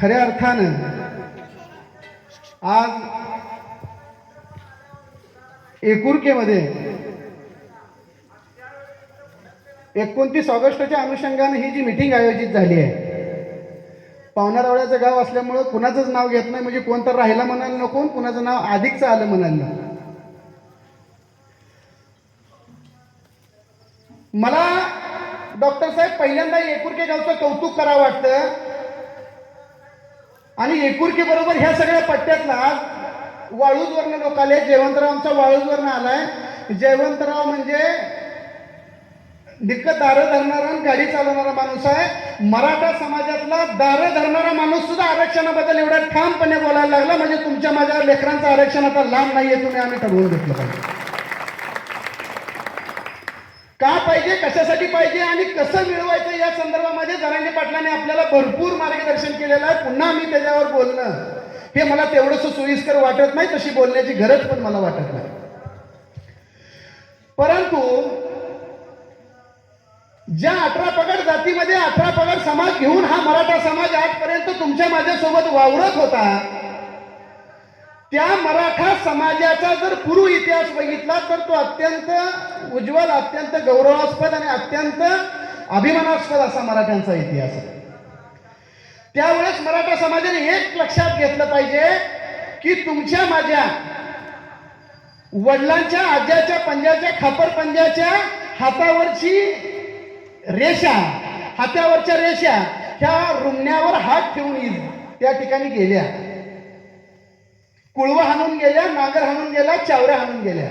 खऱ्या अर्थानं आज एकुरकेमध्ये एकोणतीस ऑगस्टच्या अनुषंगाने ही जी मिटिंग आयोजित झाली आहे पावणारावळ्याचं गाव असल्यामुळं कुणाचंच नाव घेत नाही म्हणजे कोण तर राहिला म्हणायला नको कुणाचं नाव अधिकचं आलं म्हणायला नको. मला डॉक्टर साहेब पहिल्यांदा एकुरके गावचं कौतुक करावं वाटतं. आणि एकुरकी बरोबर ह्या सगळ्या पट्ट्यातला वाळूजवरनं लोक आले जयवंतरावांचा वाळूजवरनं आलाय. जयवंतराव म्हणजे निक दारं धरणारा आणि गाडी चालवणारा माणूस आहे. मराठा समाजातला दारं धरणारा माणूस सुद्धा आरक्षणाबद्दल एवढा ठामपणे बोलायला लागला म्हणजे तुमच्या माझ्या लेकरांचं आरक्षण आता लांब नाहीये तुम्ही आम्ही ठरवून घेतलं पाहिजे. का पाहिजे कशासाठी पाहिजे आणि कसं मिळवायचं या संदर्भामध्ये जरांगे पाटलाने आपल्याला भरपूर मार्गदर्शन केलेलं आहे. पुन्हा मी त्याच्यावर बोलणं. हे मला तेवढंसं सोयीस्कर वाटत नाही तशी बोलण्याची गरज पण मला वाटत नाही. परंतु ज्या अठरा पगड जातीमध्ये अठरा पगड समाज घेऊन हा मराठा समाज आजपर्यंत तुमच्या माझ्यासोबत वावरत होता त्या मराठा समाजाचा जर पूर्व इतिहास बघितला तर तो अत्यंत उज्ज्वल अत्यंत गौरवास्पद आणि अत्यंत अभिमानास्पद असा मराठ्यांचा इतिहास आहे. त्यावेळेस मराठा समाजाने एक लक्षात घेतलं पाहिजे की तुमच्या माझ्या वडिलांच्या आज्याच्या पंजाच्या खापर पंजाच्या हातावरची रेषा हातावरच्या रेषा ह्या रुमण्यावर हात ठेवून येईल त्या ठिकाणी गेल्या. कुळवा हाणून गेल्या नागर हाणून गेल्या चावऱ्या हाणून गेल्या.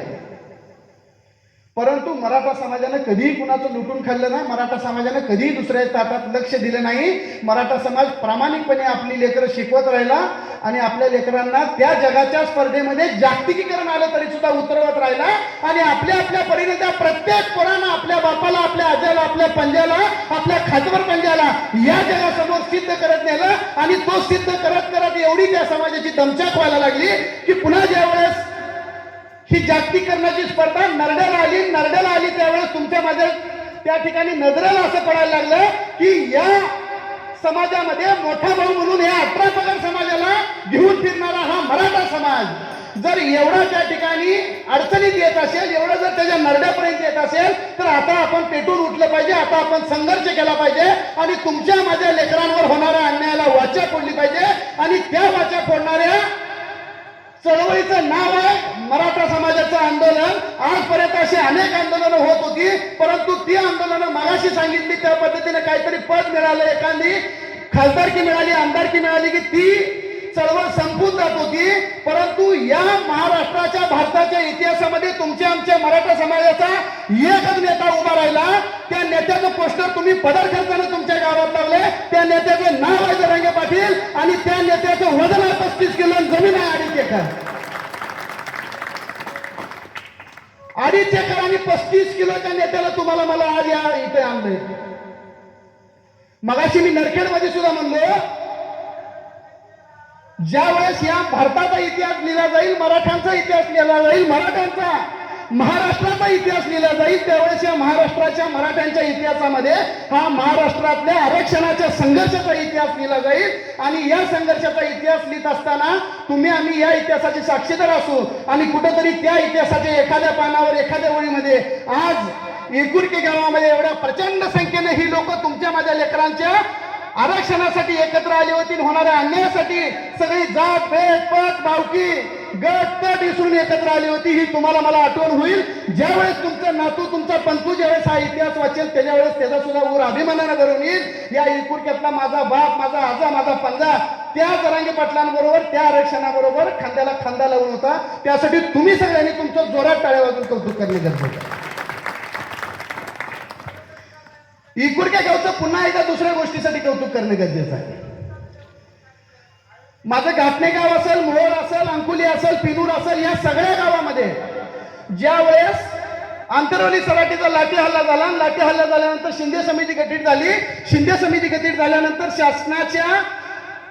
परंतु मराठा समाजानं कधीही कुणाचं लुटून खाल्लं नाही मराठा समाजानं कधीही दुसऱ्या ताटात लक्ष दिलं नाही. मराठा समाज प्रामाणिकपणे आपली लेकरं शिकवत राहिला आणि आपल्या लेकरांना त्या जगाच्या स्पर्धेमध्ये जागतिकीकरण आलं तरी सुद्धा उतरवत राहिला आणि आपल्या आपल्या परीने त्या प्रत्येक पोरानं आपल्या बापाला आपल्या आज्याला आपल्या पंजाला आपल्या खाजवर पंजाला या जगासमोर सिद्ध करत नेलं आणि तो सिद्ध करत करत एवढी त्या समाजाची दमछाक व्हायला लागली की पुन्हा ज्यावेळेस ही जागतिकरणाची स्पर्धा नरड्याला आली नरड्याला आली त्यावेळेस तुमच्या माझ्या त्या ठिकाणी नजरेला असं पडायला लागलं की या समाजामध्ये मोठा भाऊ म्हणून या अठरा पगार समाजाला घेऊन फिरणारा हा मराठा समाज. जर एवढा त्या ठिकाणी अडचणीत येत असेल एवढं जर त्याच्या नरड्यापर्यंत येत असेल तर आता आपण पेटून उठलं पाहिजे आता आपण संघर्ष केला पाहिजे आणि तुमच्या माझ्या लेकरांवर होणाऱ्या अन्यायाला वाचा फोडली पाहिजे आणि त्या वाचा फोडणाऱ्या चळवळीचं नाव आहे मराठा समाजाचं आंदोलन. आजपर्यंत अशी अनेक आंदोलनं होत होती परंतु ती आंदोलनं मागाशी सांगितली त्या पद्धतीने काहीतरी पद मिळालं एखादी. खासदारकी मिळाली आमदारकी मिळाली की ती चळवळ संपून जात होती. परंतु या महाराष्ट्राच्या भारताच्या इतिहासामध्ये तुमच्या आमच्या मराठा समाजाचा एकच नेता उभा राहिला. त्या नेत्याचं पोस्टर तुम्ही पदर तुमच्या गावात लावले त्या नेत्याचे नाव आहे रंगे पाटील आणि त्या नेत्याचं वजन पस्तीस किलो आणि जमीन आहे अडीच एकर. अडीच एकर आणि पस्तीस किलोच्या नेत्याला तुम्हाला मला आज या इथे आणलंय. मगाशी मी नरखेडमध्ये सुद्धा म्हणलो ज्या वेळेस या भारताचा इतिहास लिहिला जाईल मराठ्यांचा इतिहास लिहिला जाईल मराठ्यांचा. महाराष्ट्राचा इतिहास लिहिला जाईल. त्यावेळेस या महाराष्ट्राच्या मराठ्यांच्या इतिहासामध्ये हा महाराष्ट्रातल्या आरक्षणाच्या संघर्षाचा इतिहास लिहिला जाईल. आणि या संघर्षाचा इतिहास लिहित असताना तुम्ही आम्ही या इतिहासाचे साक्षीदार असू आणि कुठेतरी त्या इतिहासाच्या एखाद्या पानावर एखाद्या ओळीमध्ये आज एकुर्के गावामध्ये एवढ्या प्रचंड संख्येने ही लोक तुमच्या माझ्या लेकरांच्या आरक्षणासाठी एकत्र आली होती होणाऱ्या अन्यायासाठी सगळी जात भेद पद भावकी गट तट विसरून एकत्र आली होती. ही तुम्हाला मला आठवण होईल. ज्यावेळेस तुमचा नातू तुमचा पंतू ज्यावेळेस हा इतिहास वाचेल त्याच्या वेळेस त्याचा सुद्धा ऊर अभिमानानं करून येईल. या इकुडक्यातला माझा बाप माझा आजा माझा पंजा त्या जरांगी पाटलांबरोबर त्या आरक्षणाबरोबर खांद्याला खांदा लावून होता. त्यासाठी तुम्ही सगळ्यांनी तुमचं जोरात टाळ्या वाजून कौतुक करणे गरजेचं आहे इकुरक्या गावचं पुन्हा एकदा दुसऱ्या गोष्टीसाठी कौतुक करणं गरजेचं आहे. माझं घाटणे गाव असेल मोहोळ असेल अंकुली असेल पिनूर असेल या सगळ्या गावामध्ये ज्या वेळेस आंतरवली सराटीचा लाठी हल्ला झाला आणि लाठी हल्ला झाल्यानंतर शिंदे समिती गठीत झाली शिंदे समिती गठीत झाल्यानंतर शासनाच्या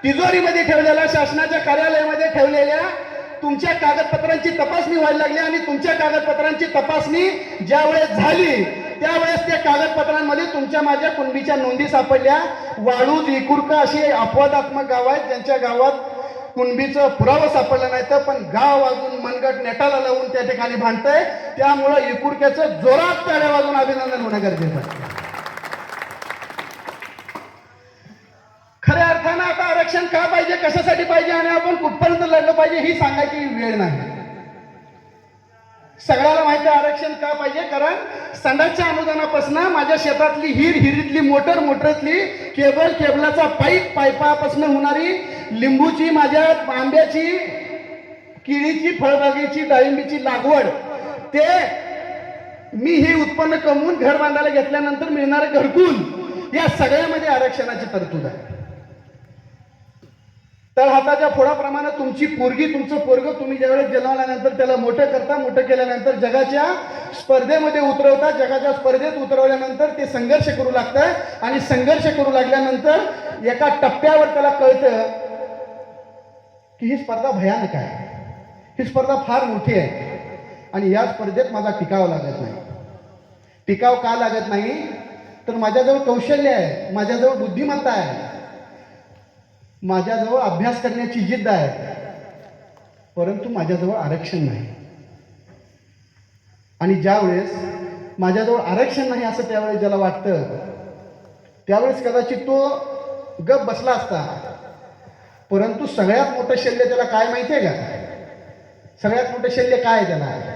तिजोरीमध्ये ठेवलेल्या शासनाच्या कार्यालयामध्ये ठेवलेल्या तुमच्या कागदपत्रांची तपासणी व्हायला लागली आणि तुमच्या कागदपत्रांची तपासणी ज्या वेळेस झाली त्यावेळेस त्या कागदपत्रांमध्ये तुमच्या माझ्या कुणबीच्या नोंदी सापडल्या. वाळूज इकुरका अशी अपवादात्मक गाव आहेत ज्यांच्या गावात कुणबीचं पुरावा सापडलं नाही तर पण गाव वाजून मनगट नेटाला लावून त्या ठिकाणी भांडतंय. त्यामुळं इकुरक्याचं जोरात ताड्या वाजून अभिनंदन होणं गरजेचं आहे. खऱ्या अर्थानं आता आरक्षण का पाहिजे कशासाठी पाहिजे आणि आपण कुठपर्यंत लढलं पाहिजे ही सांगायची वेळ नाही. आरक्षण का पाहिजे? कारण संडासच्या अनुदानापासून माझ्या शेतातली हिर हिरीतली मोटर मोटरातली केबल केबलाचा पाईप पाईपापासून होणारी लिंबूची माझ्या आंब्याची केळीची फळबागेची डाळिंबीची लागवड ते मी हे उत्पन्न कमवून घर बांधायला घेतल्यानंतर मिळणारं घरकुल या सगळ्यामध्ये आरक्षणाची तरतूद आहे. तर हाताच्या फोडाप्रमाणे तुमची पोरगी तुमचं पोरग तुम्ही ज्यावेळेस जन्मल्यानंतर त्याला मोठं करता मोठं केल्यानंतर जगाच्या स्पर्धेमध्ये उतरवता जगाच्या स्पर्धेत उतरवल्यानंतर ते संघर्ष करू लागतं आणि संघर्ष करू लागल्यानंतर एका टप्प्यावर त्याला कळतं की ही स्पर्धा भयानक आहे. ही स्पर्धा फार मोठी आहे आणि या स्पर्धेत माझा टिकाव लागत नाही. टिकाव का लागत नाही? तर माझ्याजवळ कौशल्य आहे माझ्याजवळ बुद्धिमत्ता आहे. माझ्याजवळ अभ्यास करण्याची जिद्द आहे. परंतु माझ्याजवळ आरक्षण नाही. आणि ज्यावेळेस माझ्याजवळ आरक्षण नाही असं त्यावेळेस ज्याला वाटतं त्यावेळेस कदाचित तो गप बसला असता. परंतु सगळ्यात मोठं शल्य त्याला काय माहिती आहे का? सगळ्यात मोठं शल्य काय आहे त्याला?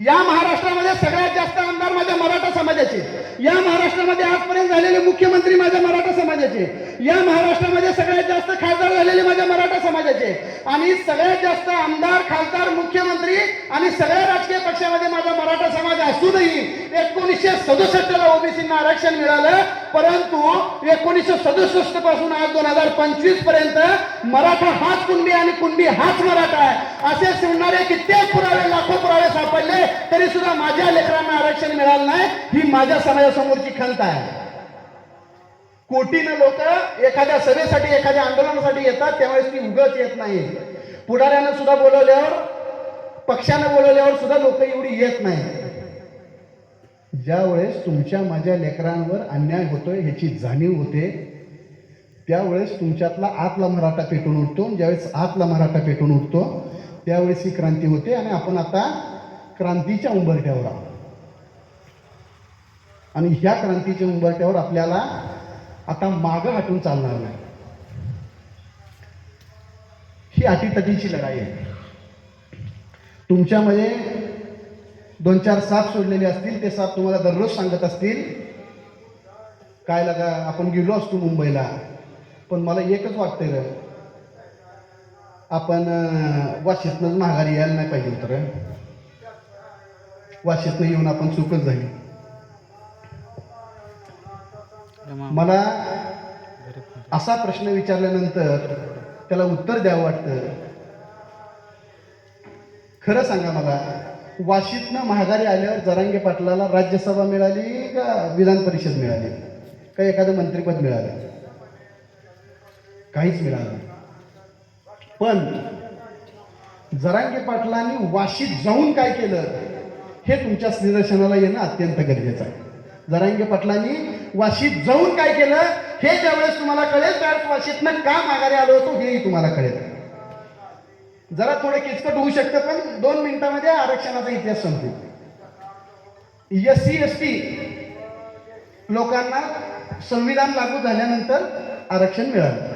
या महाराष्ट्रामध्ये सगळ्यात जास्त आमदार माझ्या मराठा समाजाचे. या महाराष्ट्रामध्ये आजपर्यंत झालेले मुख्यमंत्री माझ्या मराठा समाजाचे. या महाराष्ट्रामध्ये सगळ्यात जास्त खासदार झालेले माझ्या मराठा समाजाचे. आणि सगळ्यात जास्त आमदार खासदार मुख्यमंत्री आणि सगळ्या राजकीय पक्षामध्ये माझा मराठा समाज असूनही एकोणीसशे सदुसष्टला ओबीसींना आरक्षण मिळालं. परंतु एकोणीसशे सदुसष्टपासून आज दोन हजार पंचवीसपर्यंत मराठा हाच कुणबी आणि कुणबी हाच मराठा आहे. असे सांगणारे कित्येक पुरावे लाखो पुरावे सापडले. तरी सुद्धा माझ्या लेकरांना आरक्षण मिळालं नाही ही माझ्या समाजासमोरची खंत आहे. कोटीनं लोक एखाद्या सभेसाठी एखाद्या आंदोलनासाठी येतात त्यावेळेस ती उगच येत नाही. पुढाऱ्यानं सुद्धा बोलवल्यावर पक्षानं बोलवल्यावर सुद्धा लोक एवढी येत नाही. ज्यावेळेस तुमच्या माझ्या लेकरांवर अन्याय होतोय ह्याची जाणीव होते त्यावेळेस तुमच्यातला आतला मराठा पेटून उठतो. ज्यावेळेस आतला मराठा पेटून उठतो त्यावेळेस ही क्रांती होते. आणि आपण आता क्रांतीच्या उंबरठ्यावर आहोत. आणि ह्या क्रांतीच्या उंबरठ्यावर आपल्याला आता मागं हटून चालणार नाही. ही अटीतटीची लढाई आहे. तुमच्यामध्ये दोन चार साप सोडलेले असतील ते साप तुम्हाला दररोज सांगत असतील काय लगा आपण गेलो असतो मुंबईला पण मला एकच वाटतंय र आपण अं, वाशीतनंच माघारी यायला नाही पाहिजे तर वाशीतनं येऊन आपण चूकच झाली. मला असा प्रश्न विचारल्यानंतर त्याला उत्तर द्यावं वाटतं. खरं सांगा मला वाशीतनं महागारी आल्यावर जरांगे पाटलाला राज्यसभा मिळाली का विधान परिषद मिळाली? का एखादं मंत्रिपद मिळालं? काहीच मिळालं. पण जरांगे पाटलांनी वाशीत जाऊन काय केलं? हे तुमच्या निदर्शनाला येणं अत्यंत गरजेचं आहे. जरांगे पाटलांनी वाशीत जाऊन काय केलं हे ज्यावेळेस तुम्हाला कळेल त्यावेळेस वाशीतनं का माघारी आलो होतो हेही तुम्हाला कळेल. जरा थोडं किचकट होऊ शकतं पण दोन मिनिटांमध्ये आरक्षणाचा इतिहास संपतो. एस सी एस टी लोकांना संविधान लागू झाल्यानंतर आरक्षण मिळालं.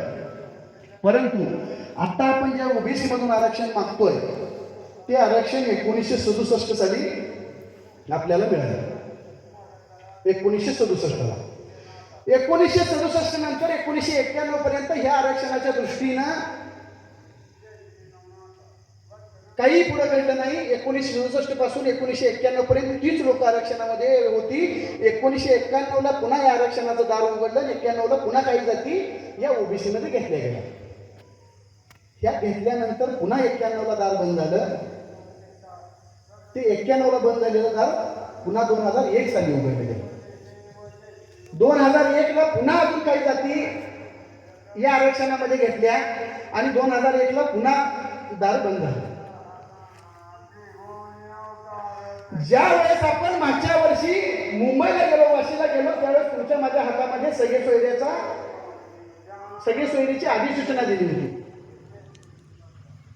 परंतु आता आपण ज्या ओबीसी मधून आरक्षण मागतोय ते आरक्षण एकोणीसशे सदुसष्ट साली आपल्याला मिळालं. एकोणीसशे सदुसष्टला एकोणीसशे सदुसष्ट नंतर एकोणीसशे एक्क्याण्णव पर्यंत ह्या आरक्षणाच्या दृष्टीनं काही पुढे घडलं नाही. एकोणीसशे सदुसष्टपासून एकोणीसशे एक्क्याण्णव पर्यंत तीच लोक आरक्षणामध्ये होती. एकोणीसशे एक्क्याण्णवला पुन्हा या आरक्षणाचं दार उघडलं एक्क्याण्णवला पुन्हा काही जाती या ओबीसीमध्ये घेतल्या गेल्या. ह्या घेतल्यानंतर पुन्हा एक्क्याण्णवला दार बंद झालं. ते एक्क्याण्णवला बंद झालेलं दार पुन्हा दोन हजार एक साली उघडलं गेलं. दोन हजार एकला पुन्हा अजून काही जाती या आरक्षणामध्ये घेतल्या आणि दोन हजार एकला पुन्हा दार बंद झालं. ज्या वेळेस आपण मागच्या वर्षी मुंबईला गेलो वाशीला गेलो त्यावेळेस तुमच्या माझ्या हातामध्ये सगळे सोयऱ्याचा सगळे सोयरीची अधिसूचना दिली होती.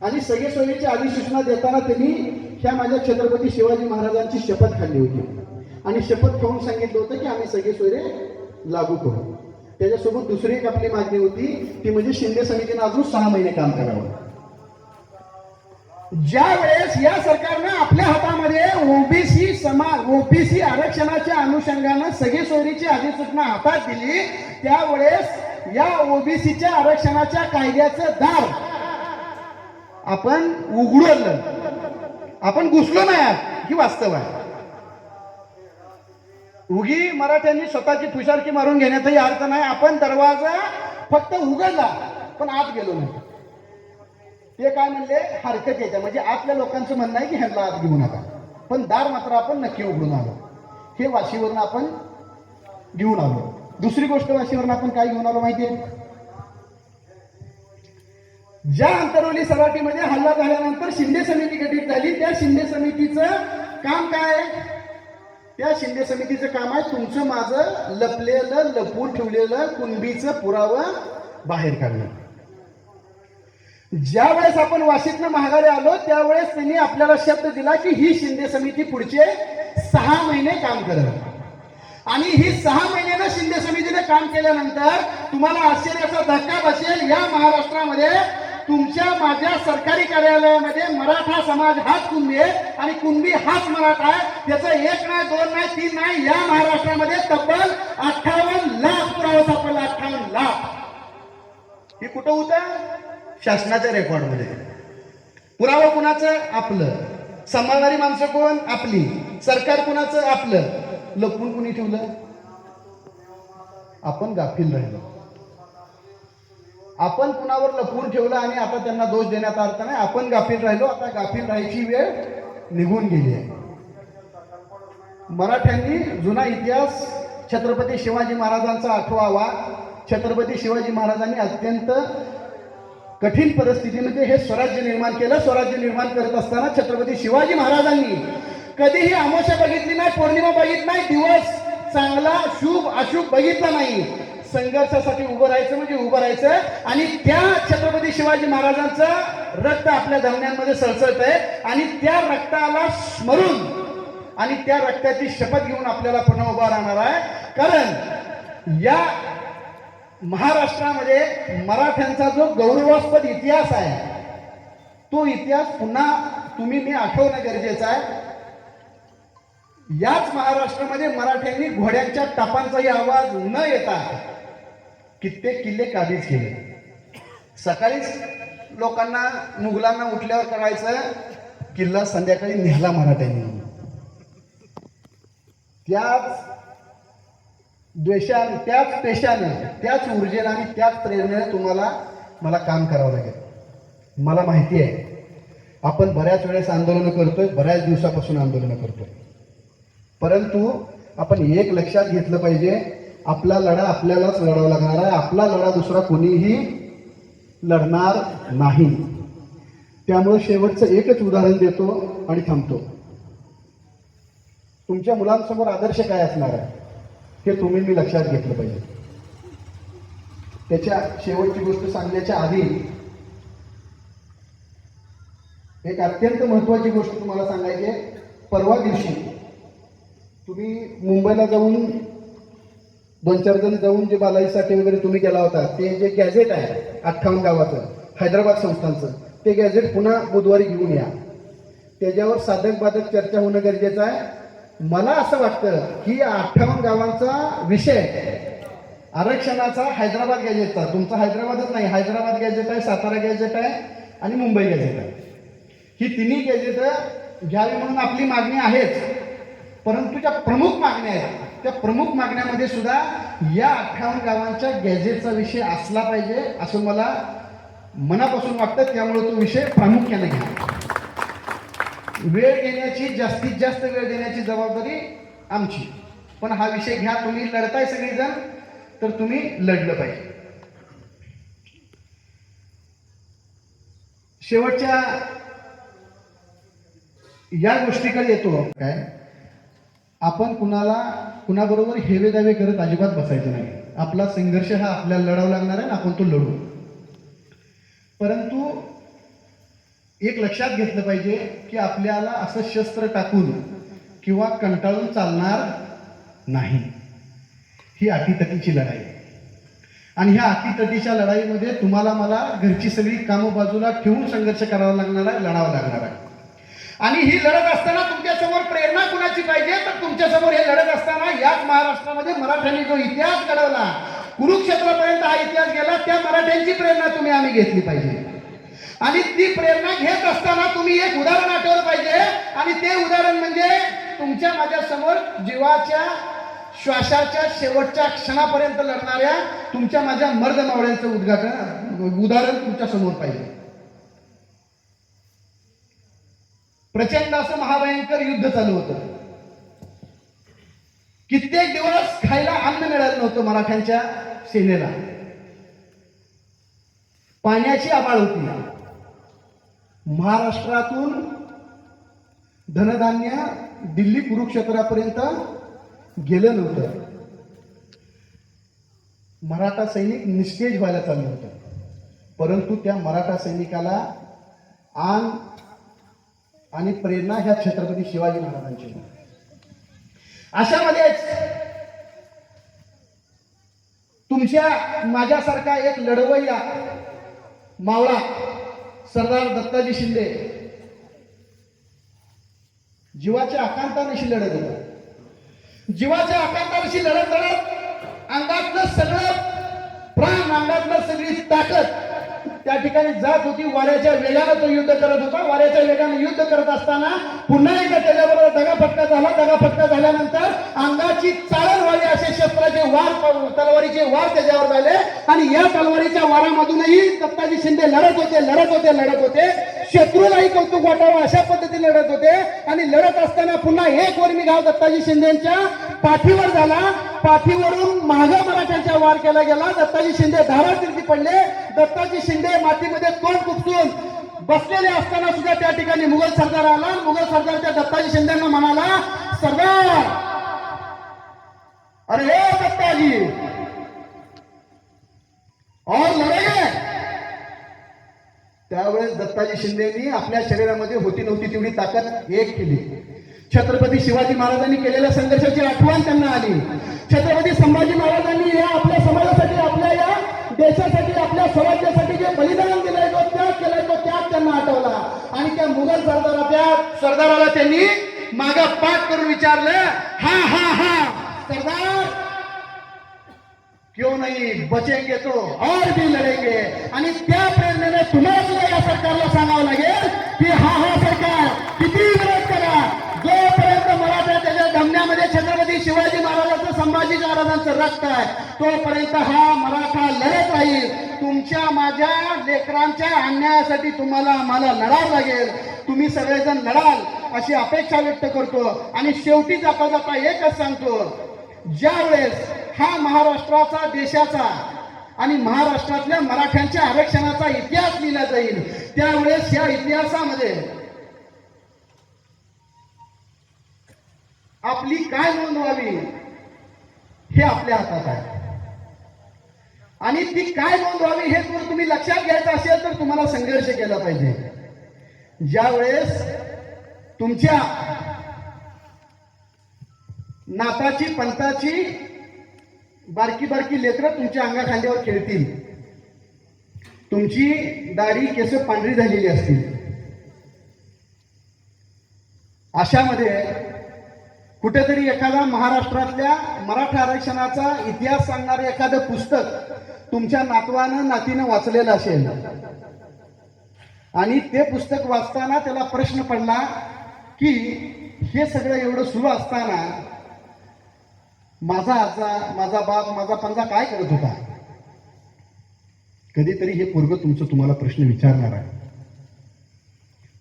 आणि सगळे सोयरीची अधिसूचना देताना त्यांनी ह्या माझ्या छत्रपती शिवाजी महाराजांची शपथ खाल्ली होती. आणि शपथ खाऊन सांगितलं होतं की आम्ही सगळे सोयरे लागू करू. त्याच्यासोबत दुसरी एक आपली मागणी होती ती म्हणजे शिंदे समितीनं अजून सहा महिने काम करावं. ज्या वेळेस या सरकारनं आपल्या हातामध्ये ओबीसी समाज ओबीसी आरक्षणाच्या अनुषंगानं सगळी सोयरीची अधिसूचना हातात दिली त्यावेळेस या ओबीसीच्या आरक्षणाच्या कायद्याचं दार आपण उघडलं आपण घुसलो नाही आत ही वास्तव आहे. उगी मराठ्यांनी स्वतःची फुशारकी मारून घेण्याचाही अर्थ नाही. आपण दरवाजा फक्त उघडला पण आत गेलो नाही. ते काय म्हणले? हरकत येते. म्हणजे आतल्या लोकांचं म्हणणं आहे की ह्यांना आत घेऊ नका पण दार मात्र आपण नक्की उघडून आलो. हे वाशीवरून आपण घेऊन आलो. दुसरी गोष्ट वाशीवरनं आपण काय घेऊन आलो माहिती आहे? ज्या अंतरवली सभाटीमध्ये हल्ला झाल्यानंतर शिंदे समिती गठीत झाली. त्या शिंदे समितीचं काम काय आहे? त्या शिंदे समितीचं काम आहे तुमचं माझं लपलेलं लपून ठेवलेलं कुणबीचं पुरावं बाहेर काढणं. ज्या वेळेस आपण वाशीतनं महागारी आलो त्यावेळेस त्यांनी आपल्याला शब्द दिला की ही शिंदे समिती पुढचे सहा महिने काम करत आणि ही सहा महिन्यानं शिंदे समितीने काम केल्यानंतर तुम्हाला आश्चर्याचा धक्का बसेल या महाराष्ट्रामध्ये तुमच्या माझ्या सरकारी कार्यालयामध्ये मराठा समाज हाच कुणबी आहे आणि कुणबी हाच मराठा आहे. त्याचं एक नाही दोन नाही तीन नाही या महाराष्ट्रामध्ये तब्बल अठ्ठावन्न लाख पुरावा सापडला अठ्ठावन्न लाख. हे कुठं होतं? शासनाच्या रेकॉर्डमध्ये. पुरावा कुणाचं? आपलं. सांभाळणारी माणसं कोण? आपली. सरकार कुणाचं? आपलं. लपून कुणी ठेवलं? आपण गाफील राहिलो. आपण कुणावर लपवून ठेवलं आणि आता त्यांना दोष देण्याचा अर्थ नाही आपण गाफील राहिलो आता गाफील राहायची वेळ निघून गेली आहे. मराठ्यांनी जुना इतिहास छत्रपती शिवाजी महाराजांचा आठवावा. छत्रपती शिवाजी महाराजांनी अत्यंत कठीण परिस्थितीमध्ये हे स्वराज्य निर्माण केलं. स्वराज्य निर्माण करत असताना छत्रपती शिवाजी महाराजांनी कधीही अमावस्या बघितली नाही पौर्णिमा बघितली नाही दिवस चांगला शुभ अशुभ बघितला नाही. संघर्षासाठी उभं राहायचं म्हणजे उभं राहायचं आणि त्या छत्रपती शिवाजी महाराजांचं रक्त आपल्या धमन्यांमध्ये सळसळत आहे आणि त्या रक्ताला स्मरून आणि त्या रक्ताची शपथ घेऊन आपल्याला पुन्हा उभा राहणार आहे. कारण या महाराष्ट्रामध्ये मराठ्यांचा जो गौरवास्पद इतिहास आहे तो इतिहास पुन्हा तुम्ही मी आठवणं गरजेचं आहे. याच महाराष्ट्रामध्ये मराठ्यांनी घोड्यांच्या टापांचाही आवाज न येता कित्येक किल्ले काबीज केले. सकाळीच लोकांना मुघलांना उठल्यावर करायचं किल्ला संध्याकाळी नेहला मराठ्यांनी. त्याच द्वेषानं त्याच पेशानं त्याच ऊर्जेनं आणि त्याच प्रेरणेनं तुम्हाला मला काम करावं लागेल. मला माहिती आहे आपण बऱ्याच वेळेस आंदोलनं करतोय बऱ्याच दिवसापासून आंदोलनं करतोय. परंतु आपण एक लक्षात घेतलं पाहिजे आपला लढा आपल्यालाच लढावा लागणार आहे. आपला लढा दुसरा कोणीही लढणार नाही. त्यामुळे शेवटचं एकच उदाहरण देतो आणि थांबतो. तुमच्या मुलांसमोर आदर्श काय असणार आहे? हे तुम्ही मी लक्षात घेतलं पाहिजे. त्याच्या शेवटची गोष्ट सांगण्याच्या आधी एक अत्यंत महत्वाची गोष्ट तुम्हाला सांगायची आहे. परवा दिवशी तुम्ही मुंबईला जाऊन दोन चार जण जाऊन जे बालाजीसाठी वगैरे तुम्ही गेला होता ते जे गॅझेट आहे अठ्ठावन्न गावाचं हैदराबाद संस्थांचं ते गॅझेट पुन्हा बुधवारी घेऊन या. त्याच्यावर साधक बाधक चर्चा होणं गरजेचं आहे. मला असं वाटतं की अठ्ठावन्न गावांचा विषय आरक्षणाचा हैदराबाद गॅजेटचा तुमचा हैदराबादच नाही हैदराबाद गॅजेट आहे सातारा गॅजेट आहे आणि मुंबई गॅजेट आहे. ही तिन्ही गॅजेट घ्यावी म्हणून आपली मागणी आहेच परंतु ज्या प्रमुख मागण्या आहेत त्या प्रमुख मागण्यामध्ये सुद्धा या अठ्ठावन्न गावांच्या गॅजेटचा विषय असला पाहिजे असं मला मनापासून वाटतं. त्यामुळे तो विषय प्रामुख्याने घ्या. वेळ देण्याची जास्तीत जास्त वेळ देण्याची जबाबदारी आमची. पण हा विषय घ्या. तुम्ही लढताय सगळेजण तर तुम्ही लढलं पाहिजे. शेवटच्या या गोष्टीकडे येतो. काय? आपण कुणाला कुणाबरोबर हेवे दावे करत अजिबात बसायचं नाही. आपला संघर्ष हा आपल्याला लढावा लागणार आहे आणि आपण तो लढू. परंतु एक लक्षात घेतलं पाहिजे की आपल्याला असं शस्त्र टाकून किंवा कंटाळून चालणार नाही. ही अटीतटीची लढाई. आणि ह्या अटीतटीच्या लढाईमध्ये तुम्हाला मला घरची सगळी कामं बाजूला ठेवून संघर्ष करावा लागणार आहे लढावा लागणार आहे. आणि ही लढत असताना तुमच्यासमोर प्रेरणा कुणाची पाहिजे? तर तुमच्यासमोर हे लढत असताना याच महाराष्ट्रामध्ये मराठ्यांनी जो इतिहास घडवला कुरुक्षेत्रापर्यंत हा इतिहास गेला त्या मराठ्यांची प्रेरणा तुम्ही आम्ही घेतली पाहिजे. आणि ती प्रेरणा घेत असताना तुम्ही एक उदाहरण आठवलं पाहिजे. आणि ते उदाहरण म्हणजे तुमच्या माझ्यासमोर जीवाच्या श्वासाच्या शेवटच्या क्षणापर्यंत लढणाऱ्या तुमच्या माझ्या मर्द मावळ्यांचं उद्घाटन उदाहरण तुमच्यासमोर पाहिजे. प्रचंड असं महाभयंकर युद्ध चालू होतं. कित्येक दिवस खायला अन्न मिळालं नव्हतं मराठ्यांच्या सेनेला. पाण्याची आबाळ होती. महाराष्ट्रातून धनधान्य दिल्ली कुरुक्षेत्रापर्यंत गेलं नव्हतं. मराठा सैनिक निस्तेज व्हायला चाललं होतं. परंतु त्या मराठा सैनिकाला आन आणि प्रेरणा ह्या छत्रपती शिवाजी महाराजांची होती. अशामध्येच तुमच्या माझ्यासारखा एक लढवय्या मावळा सरदार दत्ताजी शिंदे जीवाच्या आकांतानिशी लढत होता जीवाच्या आकांतानिशी लढत लढत अंगातलं सगळं प्राण अंगातलं सगळी ताकद त्या ठिकाणी जात होती. वाऱ्याच्या वेगानं तो युद्ध करत होता. वाऱ्याच्या वेगानं युद्ध करत असताना पुन्हा एकदा त्याच्याबरोबर दगाफटका झाला. दगाफटका झाल्यानंतर अंगाची चाळ शस्त्राचे वार तलवारीचे वार त्याच्यावर झाले. आणि या तलवारीच्या वारामधूनही दत्ताजी शिंदे लढत होते लढत होते लढत होते. शत्रूलाही कौतुक वाटावं अशा पद्धतीने लढत होते. आणि लढत असताना पुन्हा एक वर्मी गाव दत्ताजी शिंदेच्या पाठीवर झाला. पाठीवरून महागा मराठ्यांचा वार केला गेला. दत्ताजी शिंदे धारातीर्थी पडले. दत्ताजी शिंदे मातीमध्ये तोंड कुपसून बसलेले असताना सुद्धा त्या ठिकाणी मुघल सरदार आला. मुघल सरदारच्या दत्ताजी शिंदेना म्हणाला सरदार अरे हे दत्ताजी और लढेगे त्यावेळेस दत्ताजी शिंदेनी आपल्या शरीरामध्ये होती नव्हती तेवढी ताकद एक केली. छत्रपती शिवाजी महाराजांनी केलेल्या संघर्षाची आठवण त्यांना आली. छत्रपती संभाजी महाराजांनी या आपल्या समाजासाठी आपल्या या देशासाठी आपल्या स्वराज्यासाठी जे बलिदान दिलंय तो त्याग केलाय तो त्याग त्यांना आठवला. आणि त्या मुघल सरदारा त्या सरदाराला त्यांनी मागा पाठ करून विचारलं हा हा हा सरदार क्यों नहीं बचेंगे तो और भी लढेंगे आणि त्या प्रेरणेने तुम्हाला सुद्धा या सरकारला सांगावं लागेल की हा हा सरकार किती विरोध करा. जोपर्यंत मराठा त्याच्या धमण्यामध्ये छत्रपती शिवाजी महाराजांचं संभाजी महाराजांचं रक्त आहे तोपर्यंत हा मराठा लढत राहील. तुमच्या माझ्या लेकरांच्या अन्यायासाठी तुम्हाला आम्हाला लढावं लागेल. तुम्ही सगळेजण लढाल अशी अपेक्षा व्यक्त करतो. आणि शेवटी जाता जाता एकच सांगतो ज्यावेळेस हा महाराष्ट्राचा देशाचा आणि महाराष्ट्रातल्या मराठ्यांच्या आरक्षणाचा इतिहास लिहिला जाईल त्यावेळेस या इतिहासामध्ये आपली काय नोंद व्हावी हे आपल्या हातात आहे. आणि ती काय नोंद व्हावी हे जर तुम्ही लक्षात घ्यायचं असेल तर तुम्हाला संघर्ष केला पाहिजे. ज्यावेळेस तुमच्या नाताची पंताची बारकी बारकी लेकरं तुमच्या अंगाखांद्यावर खेळतील. तुमची दाढी केस पांढरी झालेली असतील. अशामध्ये कुठेतरी एखादा महाराष्ट्रातल्या मराठा आरक्षणाचा इतिहास सांगणारं एखादं पुस्तक तुमच्या नातवानं नातीनं वाचलेलं असेल. आणि ते पुस्तक वाचताना त्याला प्रश्न पडला की हे सगळं एवढं सुरू असताना माझा आजा माझा बाप माझा पंजा काय करत होता? कधीतरी हे पोरग तुमचं तुम्हाला प्रश्न विचारणार आहे.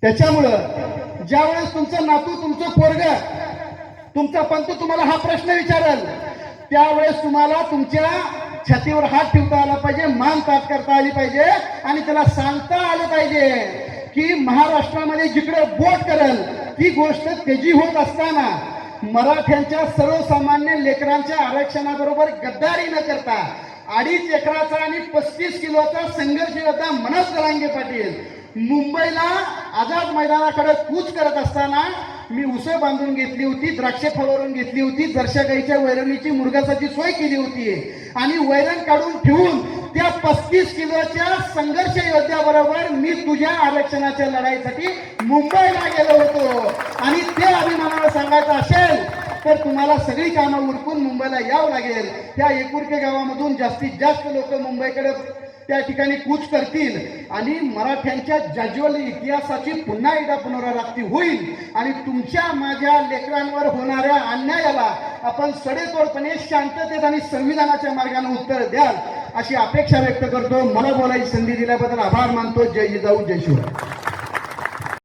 त्याच्यामुळं ज्यावेळेस तुमचं नातू तुमचं पोरग तुमचा पंत तुम्हाला हा प्रश्न विचारल त्यावेळेस तुम्हाला तुमच्या छातीवर हात ठेवता आला पाहिजे मान ताट करता आली पाहिजे आणि त्याला सांगता आलं पाहिजे की महाराष्ट्रामध्ये जिकडे बोट करल ती गोष्ट तेजी होत असताना मराठ्यांच्या सर्वसामान्य लेकरांच्या आरक्षणाबरोबर गद्दारी न करता अडीच एकराचा आणि पस्तीस किलोचा संघर्ष योद्धा मनोज जरांगे पाटील मुंबईला आझाद मैदानाकडे कूच करत असताना मी उसळ बांधून घेतली होती द्राक्षे फवारून घेतली होती जरशा गाईच्या वैरणीची मुरगासाची सोय केली होती. आणि वैरण काढून ठेवून त्या पस्तीस किलोच्या संघर्ष योद्ध्याबरोबर मी तुझ्या आरक्षणाच्या लढाईसाठी मुंबईला गेलो होतो. आणि ते अभिमानाला सांगायचं असेल तर तुम्हाला सगळी कामं उरकून मुंबईला यावं लागेल. त्या एकुरके गावामधून जास्तीत जास्त लोक मुंबईकडे त्या ठिकाणी कूच करतील. आणि मराठ्यांच्या जाज्वल इतिहासाची पुन्हा एकदा पुनरावृत्ती होईल. आणि तुमच्या माझ्या लेकरांवर होणाऱ्या अन्यायाला आपण सडेतोडपणे शांततेत आणि संविधानाच्या मार्गाने उत्तर द्याल अशी अपेक्षा व्यक्त करतो. मला बोलायची संधी दिल्याबद्दल आभार मानतो. जय जिजाऊ जय शिवराय.